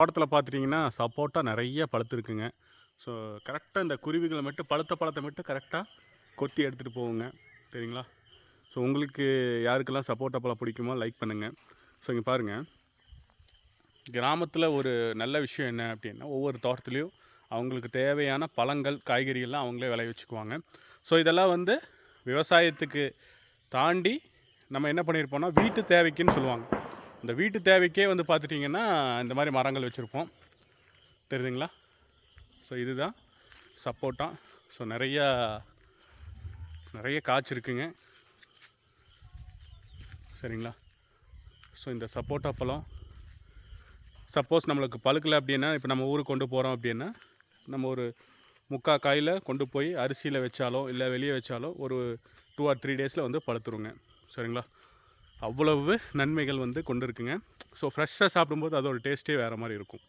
தோட்டத்தில் பார்த்துட்டிங்கன்னா சப்போட்டா நிறைய பழுத்துருக்குங்க. ஸோ கரெக்டாக இந்த குருவிகளை மட்டும் பழுத்த பழத்தை மட்டும் கரெக்டாக கொத்தி எடுத்துகிட்டு போகுங்க. சரிங்களா? ஸோ உங்களுக்கு யாருக்கெல்லாம் சப்போட்டா பழம் பிடிக்குமோ லைக் பண்ணுங்கள் ஸோ இங்கே பாருங்கள் கிராமத்தில் ஒரு நல்ல விஷயம் என்ன அப்படின்னா ஒவ்வொரு தோட்டத்துலேயும் அவங்களுக்கு தேவையான பழங்கள் காய்கறிகள்லாம் அவங்களே விளைய வச்சுக்குவாங்க. ஸோ இதெல்லாம் வந்து விவசாயத்துக்கு தாண்டி நம்ம என்ன பண்ணியிருப்போம்னா வீட்டு தேவைக்குன்னு சொல்லுவாங்க. இந்த வீட்டு தேவைக்கே வந்து பார்த்துட்டிங்கன்னா இந்த மாதிரி மரங்கள் வச்சுருப்போம். தெரியுதுங்களா? ஸோ இதுதான் சப்போட்டா. ஸோ நிறையா நிறைய காய்ச்சிருக்குங்க சரிங்களா? ஸோ இந்த சப்போட்டா பழம். சப்போஸ் நம்மளுக்கு பழுக்கலை அப்படின்னா இப்போ நம்ம ஊருக்கு கொண்டு போகிறோம் அப்படின்னா நம்ம ஒரு முக்கா காயில் கொண்டு போய் அரிசியில் வச்சாலோ இல்லை வெளியே வச்சாலோ ஒரு டூ ஆர் த்ரீ டேஸில் வந்து பழுத்துருங்க. சரிங்களா? அவ்வளவு நன்மைகள் வந்து கொண்டு இருக்குங்க ஸோ ஃப்ரெஷ்ஷாக சாப்பிடும்போது அதோட டேஸ்ட்டே வேறு மாதிரி இருக்கும்.